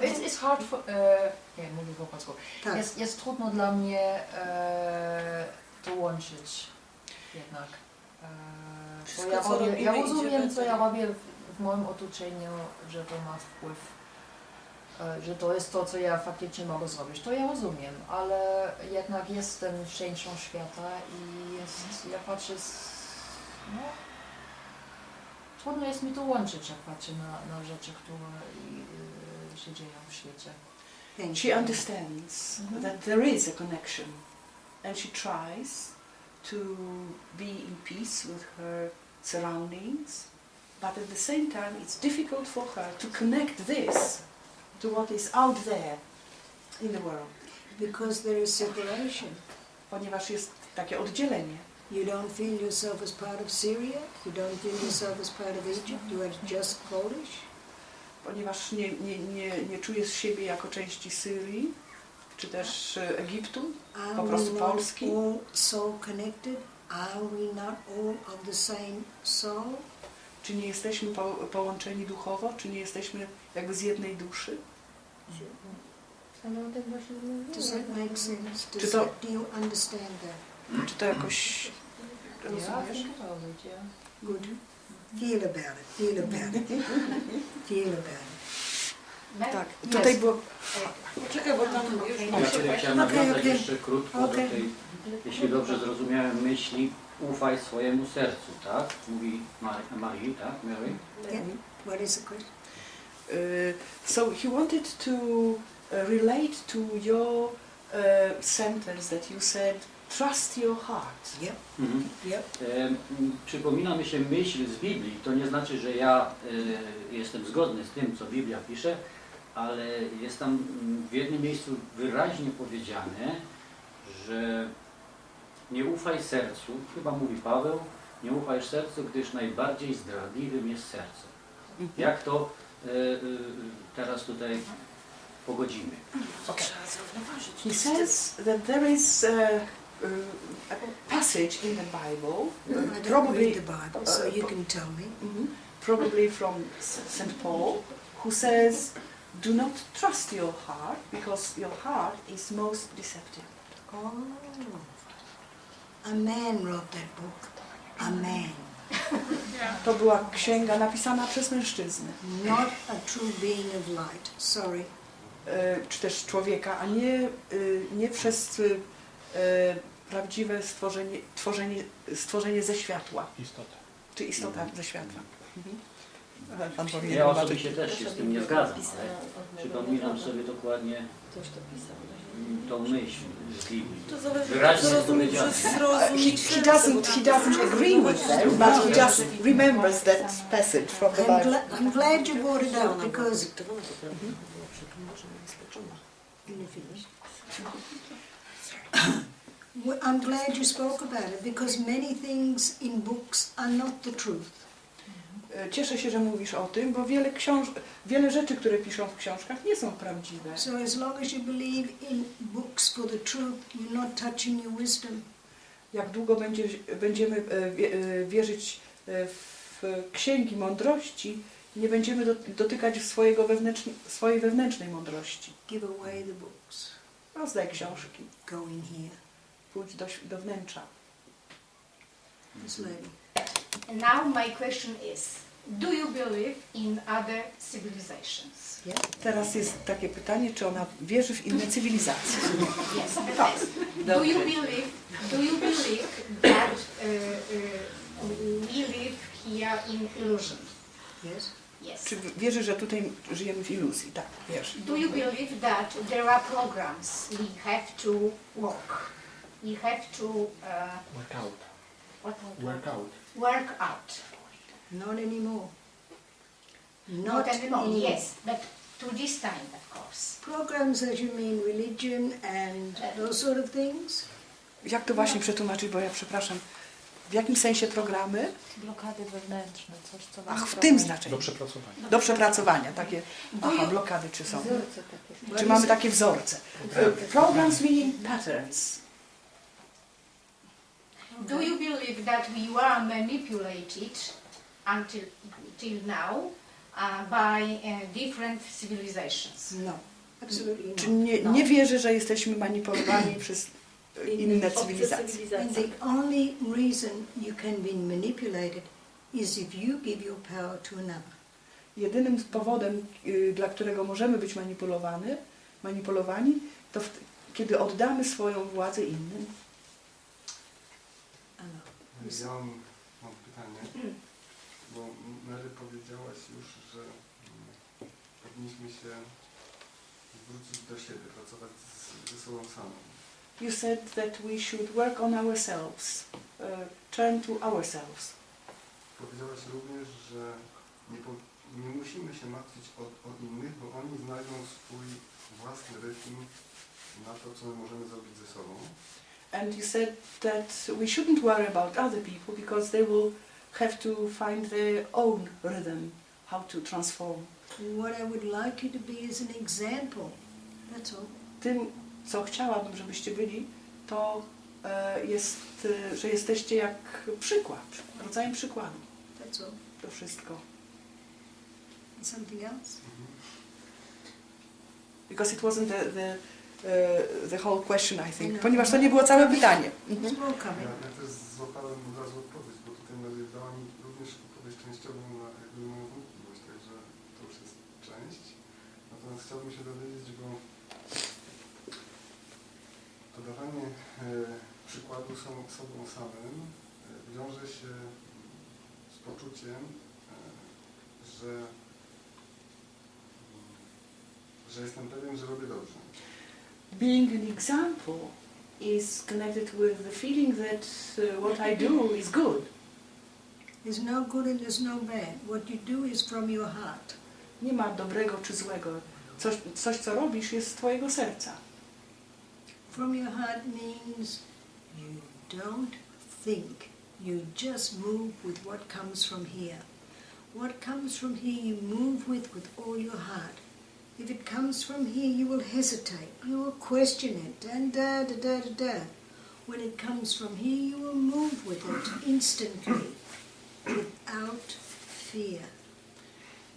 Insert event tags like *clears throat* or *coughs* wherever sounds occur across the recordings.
It's, it's hard for... E, nie, mówię po polsku. Tak. Jest, jest trudno dla mnie e, to łączyć jednak. E, bo Wszystko, ja, co robię, ja robimy, idzie rozumiem, co ja robię w, w moim otoczeniu, że to ma wpływ, e, że to jest to, co ja faktycznie mogę zrobić. To ja rozumiem, ale jednak jestem częścią świata i jest, ja patrzę z, no, trudno jest mi to łączyć, jak patrzę na, na rzeczy, które i, się dzieją w świecie. Thank She you. understands Mhm. that there is a connection and she tries to be in peace with her surroundings, but at the same time it's difficult for her to connect this to what is out there in the world, Because there is separation. ponieważ jest takie oddzielenie. You don't feel yourself as part of Syria. You don't feel yourself as part of Egypt. You are just Polish. Ponieważ nie, nie, nie, nie czujesz siebie jako części Syrii, czy też e, Egiptu, Are Po prostu Polski. all so connected? Are we not all of the same soul? czy nie jesteśmy po, połączeni duchowo, czy nie jesteśmy jakby z jednej duszy. Does that make sense? Czy to- that, do you understand that? Czy to jakoś Yeah, I rozumiesz? think about it, yeah. Good. Feel about it. Feel about it. Feel about it. Tak, tutaj było Poczekaj, bo tam już Ja chciałem Okej, nawiązać okej. jeszcze krótko Okej. do tej, jeśli dobrze zrozumiałem myśli, ufaj swojemu sercu, tak? Mówi Mar- Marii, tak? Mary? Yeah. What is the question? Uh, so he wanted to uh, relate to your uh, sentence that you said, trust your heart. Yep. Mhm. Yep. E, m, Przypomina mi się myśl z Biblii. To nie znaczy, że ja e, jestem zgodny z tym, co Biblia pisze, ale jest tam mm, w jednym miejscu wyraźnie powiedziane, że nie ufaj sercu, chyba mówi Paweł, nie ufaj sercu, gdyż najbardziej zdradliwym jest serce. Jak to e, e, teraz tutaj pogodzimy? Okay. He says that there is uh, uh, a passage in the Bible, I don't probably read the Bible, so you can tell me. Mhm. probably from St. Paul, who says, Do not trust your heart because your heart is most deceptive. Oh. A man wrote that book. A man. *laughs* To była księga napisana przez mężczyznę, Not a true being of light. Sorry. e, czy też człowieka, a nie, e, nie przez e, e, prawdziwe stworzenie, tworzenie, stworzenie ze światła, Istota. czy istota ze światła. Mhm. Ale Pan powinien Ja zobaczyć. osobiście też się z tym nie zgadzam, ale przypominam sobie dokładnie Ktoś to pisał. mm, tą myśl z Biblii. To zależy, Wyraźnie co rozumieć powiedziane. przez He, zrozumieć he doesn't, he doesn't agree with that, but he just remembers that passage from the I'm, Bible. gla- I'm glad you brought it up because *laughs* I'm glad you spoke about it because many things in books are not the truth. E, Cieszę się, że mówisz o tym, bo wiele, książ wiele rzeczy, które piszą w książkach, nie są prawdziwe. So as long as you believe in books for the truth, you're not touching your wisdom. Jak długo będzie, będziemy e, e, wierzyć w księgi mądrości, nie będziemy do, dotykać swojego wewnętrznej, swojej wewnętrznej mądrości. Give away the books. Rozdaj książki, Go in here. Pójdź do, do wnętrza. Lady. And now my question is, do you believe in other civilizations? Teraz jest takie pytanie, czy ona wierzy w inne cywilizacje. *laughs* Yes, but yes. Do you believe, do you believe that uh, uh, we live here in illusion? Yes? Yes. Czy wierzy, że tutaj żyjemy w iluzji? Tak, wierzy. Do you believe that there are programs we have to work? We have to uh, Workout. what, Workout. work out. Not anymore. Not anymore, yes, but to this time, of course. Programs as you mean religion and those sort of things? Jak to właśnie przetłumaczyć, bo ja przepraszam. W jakim sensie programy? Blokady wewnętrzne, coś co Ach, w tym znaczeniu. Do przepracowania. Do przepracowania, takie aha, blokady czy są. Wzorce takie. Czy mamy takie wzorce? Programs meaning patterns. Do you believe that we were manipulated until till now uh, by uh, different civilizations. No, absolutely Czy not. nie, nie wierzy, że jesteśmy manipulowani przez inne cywilizacje. And the only reason you can be manipulated is if you give your power to another. Jedynym powodem, y, dla którego możemy być manipulowany, manipulowani, to w, kiedy oddamy swoją władzę innym. Ja mam, mam pytanie, bo Mary powiedziałaś już, że mm, powinniśmy się wrócić do siebie, pracować z, ze sobą samym. You said that we should work on ourselves, uh, turn to ourselves. Powiedziałaś również, że nie, po, nie musimy się martwić o, o innych, bo oni znajdą swój własny rytm na to, co my możemy zrobić ze sobą. And you said that we shouldn't worry about other people because they will have to find their own rhythm, how to transform. What I would like you to be is an example. That's all. Tym, co chciałabym, żebyście byli, to e, jest, e, że jesteście jak przykład, rodzajem przykładu. That's all. To wszystko. And something else? Because it wasn't the, the, uh, the whole question, I think. No. Ponieważ to nie było całe pytanie. All Ja, coming. ja też złapałem od razu odpowiedź, bo tutaj Mary dała mi również odpowiedź częściową na jakby moją wątpliwość, także to już jest część. Natomiast chciałbym się dowiedzieć, bo podawanie e, przykładu są, sobą samym e, wiąże się z poczuciem, e, że, że jestem pewien, że robię dobrze. Being an example is connected with the feeling that uh, what I do is good. There's no good and there's no bad. What you do is from your heart. Nie ma dobrego czy złego. Coś, coś co robisz, jest z Twojego serca. From your heart means you don't think. You just move with what comes from here. What comes from here you move with with all your heart. If it comes from here you will hesitate. You will question it and da da da da da. When it comes from here you will move with it instantly without fear.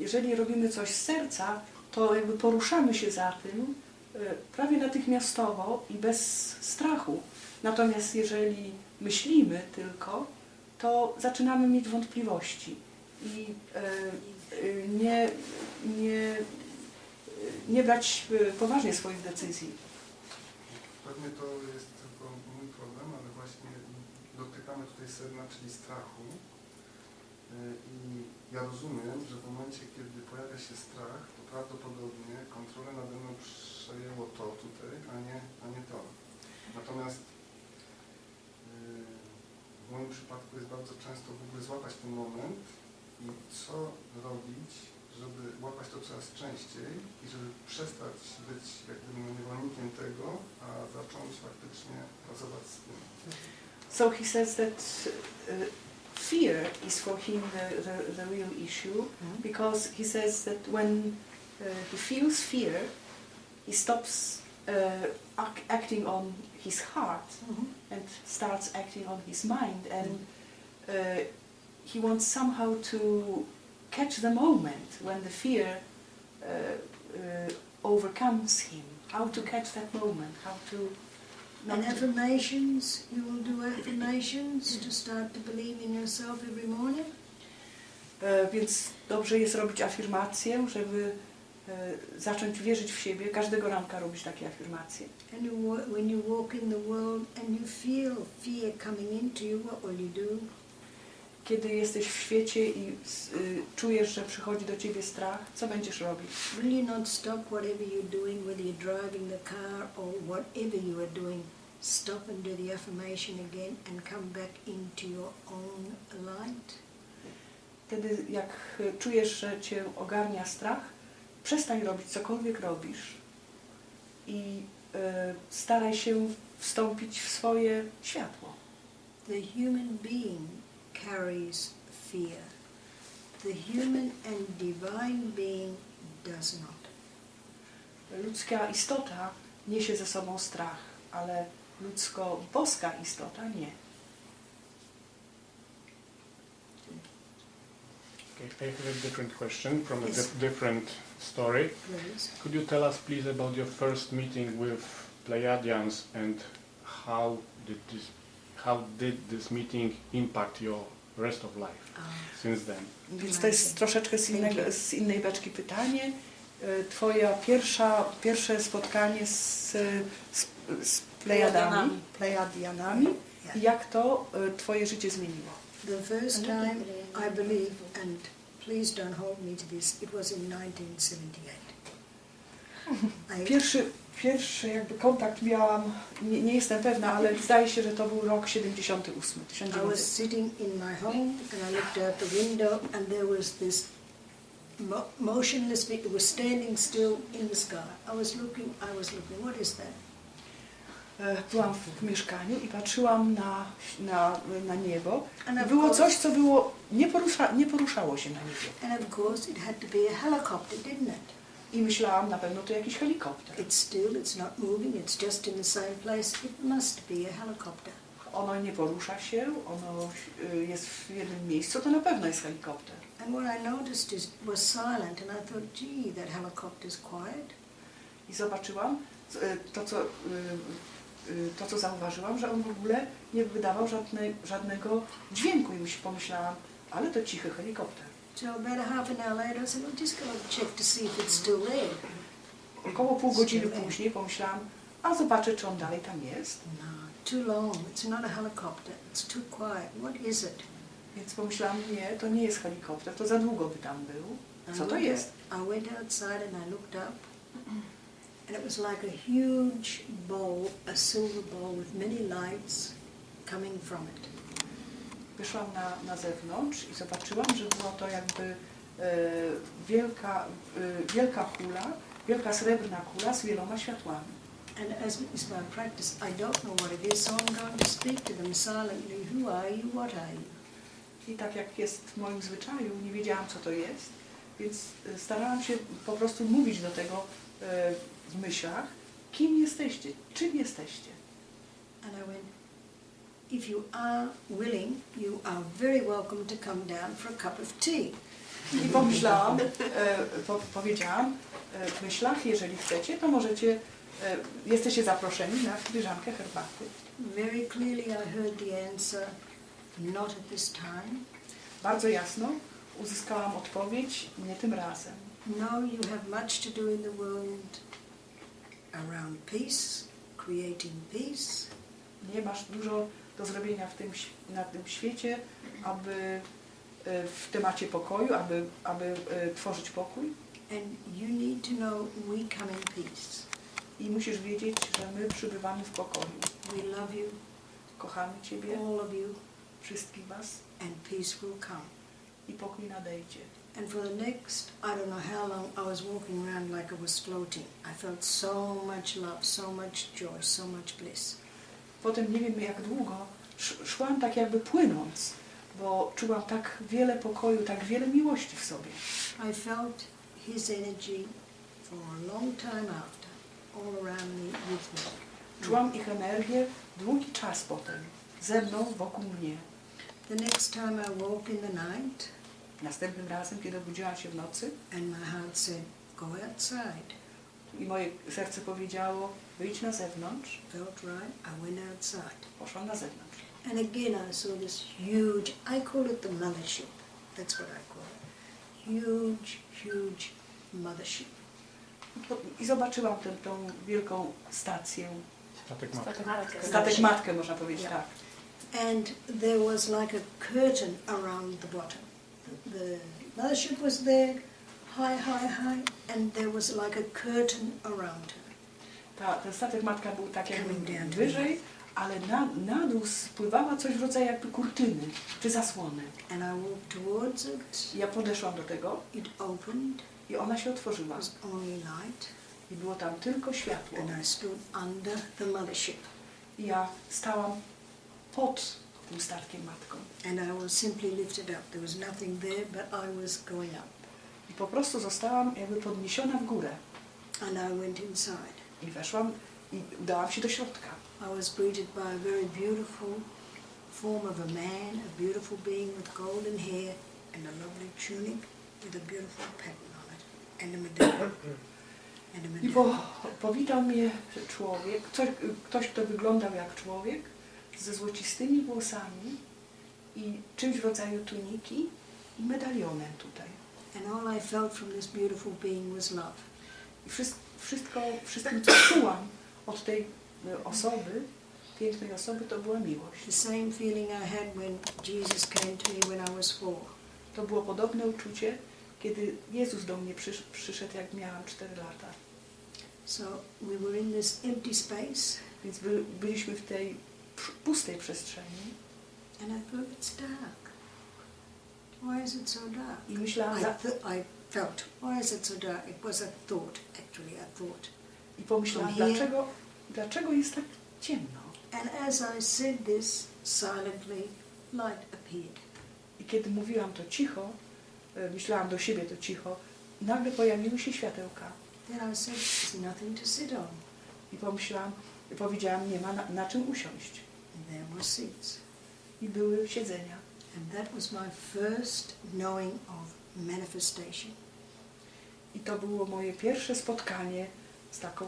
Jeżeli robimy coś z serca, to jakby poruszamy się za tym e, prawie natychmiastowo i bez strachu. Natomiast jeżeli myślimy tylko, to zaczynamy mieć wątpliwości i e, e, nie, nie, nie brać e, poważnie swoich decyzji. Pewnie to jest tylko mój problem, ale właśnie dotykamy tutaj sedna, czyli strachu. Yy, I ja rozumiem, że w momencie, kiedy pojawia się strach, to prawdopodobnie kontrolę nade mną przejęło to tutaj, a nie, a nie to. Natomiast yy, w moim przypadku jest bardzo często w ogóle złapać ten moment i co robić, żeby łapać to coraz częściej i żeby przestać być jakby niewolnikiem tego, a zacząć faktycznie pracować z tym. So he says that uh, fear is for him the, the, the real issue because he says that when uh, he feels fear, he stops uh, ac- acting on his heart and starts acting on his mind and uh, he wants somehow to catch the moment when the fear uh, uh, overcomes him. How to catch that moment? How to not And affirmations, you will do affirmations to start to believe in yourself every morning. E, Więc dobrze jest robić afirmację, żeby e, zacząć wierzyć w siebie. Każdego ranka robić takie afirmacje. And you, wa- when you walk in the world and you feel fear coming into you, what will you do? Kiedy jesteś w świecie i y, czujesz, że przychodzi do ciebie strach, co będziesz robić? You not stop whatever you're doing, whether you're driving the car or whatever you are doing? Stop and do the affirmation again and come back into your own light. Wtedy jak e, czujesz, że cię ogarnia strach, przestań robić cokolwiek robisz i e, staraj się wstąpić w swoje światło. The human being carries fear. The human and divine being does not. Ludzka istota niesie ze sobą strach, ale ludzko-boska istota nie. Okay. I have a different question from a Yes. dif- different story. Please. Could you tell us, please, about your first meeting with Pleiadians and how did this how did this meeting impact your rest of life since then? Więc to jest troszeczkę z, innego, z innej beczki pytanie. E, Twoja pierwsza, pierwsze spotkanie z, z, z Plejadami, Plejadianami i jak to e, Twoje życie zmieniło? the first time I believe, and please don't hold me to this, it was in 1978. *laughs* I, Pierwszy, pierwszy jakby kontakt miałam, nie, nie jestem pewna, ale zdaje się, że to był rok 78, I was 1900. sitting in my home and I looked out the window and there was this mo- motionless, be- it was standing still in the sky. I was looking, I was looking, what is that? E, Byłam w mieszkaniu i patrzyłam na, na, na niebo. And I of, było course, coś, co było, nie, porusza, nie poruszało się na niebie. and of course it had to be a helicopter, didn't it? I myślałam, na pewno to jakiś helikopter. It's still, it's not moving, it's just in the same place. It must be a helicopter. Ono nie porusza się, ono y, jest w jednym miejscu, to na pewno jest helikopter. And what I noticed is it was silent and I thought, gee, that helicopter's quiet. I zobaczyłam y, to, co, y, y, to, co zauważyłam, że on w ogóle nie wydawał żadnej, żadnego dźwięku. I myśl- pomyślałam, ale to cichy helikopter. So about a half an hour later I said, well, just go and check to see if it's still there. Około pół godziny później pomyślałam, a zobaczę, czy on dalej tam jest. No, too long. It's not a helicopter. It's too quiet. What is it? Więc pomyślałam, nie, to nie jest helikopter, to za długo by tam był. I Co to went jest? I went outside and I looked up, and it was like a huge bowl, a silver bowl with many lights coming from it. Wyszłam na, na zewnątrz i zobaczyłam, że było to jakby e, wielka, e, wielka kula, wielka srebrna kula z wieloma światłami. And as is my practice, I don't know what it is, so I'm going to speak to them silently. Who are you? What are you? I tak jak jest w moim zwyczaju, nie wiedziałam co to jest, więc e, starałam się po prostu mówić do tego w myślach, kim jesteście, czym jesteście. And I went, if you are willing, you are very welcome to come down for a cup of tea. I pomyślałam, e, po, powiedziałam e, w myślach, jeżeli chcecie, to możecie, e, jesteście zaproszeni na filiżankę herbaty. Very clearly I heard the answer, not at this time. Bardzo jasno uzyskałam odpowiedź, nie tym razem. No, you have much to do in the world around peace, creating peace, Nie masz dużo do zrobienia w tym, na tym świecie, aby e, w temacie pokoju, aby, aby e, tworzyć pokój. and you need to know we come in peace. I musisz wiedzieć, że my przybywamy w pokoju. We love you, Kochamy Ciebie, all of you, wszystkich Was and peace will come. i pokój nadejdzie. And for the next, I don't know how long, I was walking around like I was floating. I felt so much love, so much joy, so much bliss. Potem nie wiem jak długo sz- szłam tak jakby płynąc, bo czułam tak wiele pokoju, tak wiele miłości w sobie. I felt his energy for a long time after, all around me, with me. Czułam ich energię długi czas potem, ze mną, wokół mnie. The next time I woke in the night, Następnym razem, kiedy obudziłam się w nocy and my heart said, go outside. I moje serce powiedziało, wyjdź na zewnątrz, Felt right, I went outside. poszłam na zewnątrz. And again I saw this huge, I call it the mothership. That's what I call it. Huge, huge mothership. I zobaczyłam tę, tą wielką stację, Statek matka. statek matkę można powiedzieć tak. And there was like a curtain around the bottom. The mothership was there, high, high, high, and there was like a curtain around her. Ta, ten statek matka był tak jakby Coming down to wyżej, ale na, na dół spływała coś w rodzaju jakby kurtyny czy zasłony. And I walked towards it, ja podeszłam do tego it opened, i ona się it otworzyła. was only light, I było tam tylko światło. and I stood under the mothership. I ja stałam pod tym statkiem matką. And I was simply lifted up. There was nothing there, but I was going up. I po prostu zostałam jakby podniesiona w górę. And I went inside. I weszłam i udałam się do środka. I was greeted by a very beautiful form of a man, a beautiful being with golden hair, and a lovely tunic with a beautiful pattern on it, and a medallion. *clears throat* And a I po, powitał mnie człowiek, ktoś, ktoś, kto wyglądał jak człowiek, ze złocistymi włosami i czymś w rodzaju tuniki i medalionem tutaj. And all I felt from this beautiful being was love. I wszystko, wszystkim, co *coughs* czułam od tej e, osoby, pięknej osoby, to była miłość. The same feeling I had when Jesus came to me when I was four. To było podobne uczucie, kiedy Jezus do mnie przysz, przyszedł, jak miałam 4 lata. So we were in this empty space, Więc by, byliśmy w tej pustej przestrzeni and I thought, it's dark. Why is it so dark? i myślałam, I, za, th- I felt, why is it so dark? It was a thought, actually, a thought. i pomyślałam, From here- dlaczego, dlaczego jest tak ciemno? And as I said this, silently, light appeared. I kiedy mówiłam to cicho, e, myślałam do siebie to cicho, nagle pojawiły się światełka. Then I said, there's nothing to sit on. I pomyślałam, powiedziałam, nie ma na, na czym usiąść. And there were seats. I były siedzenia. And that was my first knowing of manifestation. I to było moje pierwsze spotkanie z taką,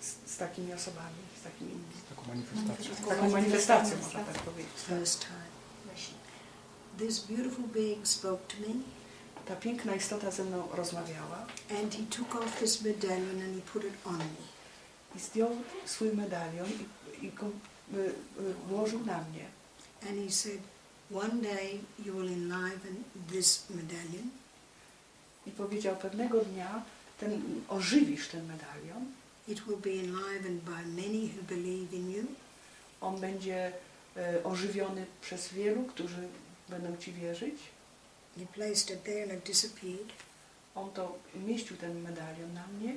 z, z takimi osobami, z takimi, Taką manifestacją. z taką manifestacją, można tak powiedzieć. First time. This beautiful being spoke to me, Ta piękna istota ze mną rozmawiała and he took off this medallion and he put it on me. i zdjął swój medalion i, i go y, y, włożył na mnie. And he said, One day you will enliven this medallion, I powiedział, pewnego dnia ten, ożywisz ten medalion, it will be enlivened by many who believe in you, on będzie e, ożywiony przez wielu, którzy będą Ci wierzyć. He placed it there and it disappeared. On to umieścił ten medalion na mnie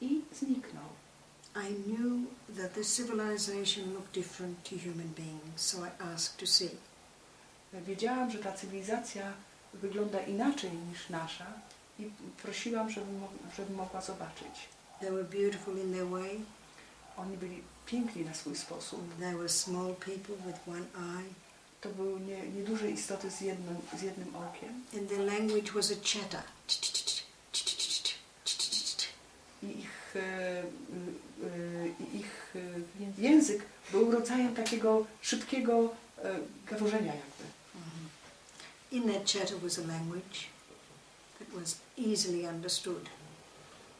i zniknął. I knew that this civilization looked different to human beings, so I asked to see. Wiedziałam, że ta cywilizacja wygląda inaczej niż nasza i prosiłam, żeby, mo- żeby mogła zobaczyć. They were beautiful in their way. Oni byli piękni na swój sposób. They were small people with one eye, To były nie, nieduże istoty z jednym, z jednym okiem and their language was a chatter. i ich, e, y, i ich e, język był rodzajem takiego szybkiego e, gaworzenia jakby. In that chatter was a language that was easily understood.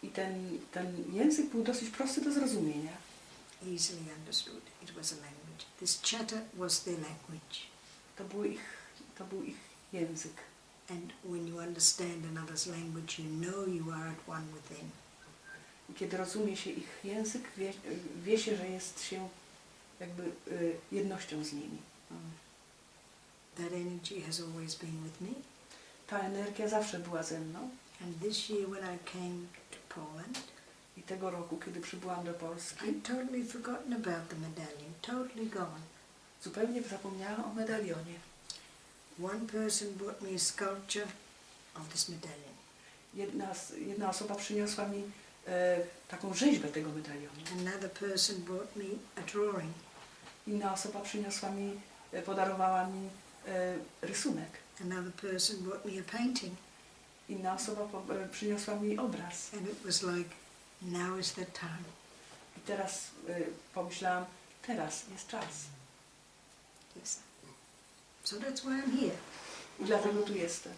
I ten, ten język był dosyć prosty do zrozumienia. Easily understood. It was a language. This chatter was their language. To był ich, to był ich język. And when you understand another's language, you know you are at one with them. I kiedy rozumie się ich język, wie, wie się, że jest się jakby y, jednością z nimi. That energy has always been with me. Ta energia zawsze była ze mną. And this year, when I came to Poland, I tego roku, kiedy przybyłam do Polski, I'd totally forgotten about the medallion, totally gone. zupełnie zapomniałam o medalionie. One person brought me a sculpture of this medallion. Jedna, jedna osoba przyniosła mi e, taką rzeźbę tego medalionu. Another person brought me a drawing. Inna osoba przyniosła mi, podarowała mi e, rysunek. Another person brought me a painting. Inna osoba e, przyniosła mi obraz. And it was like, now is the time. I teraz e, pomyślałam, teraz jest czas. Yes. So that's why I'm here. I dlatego tu jestem.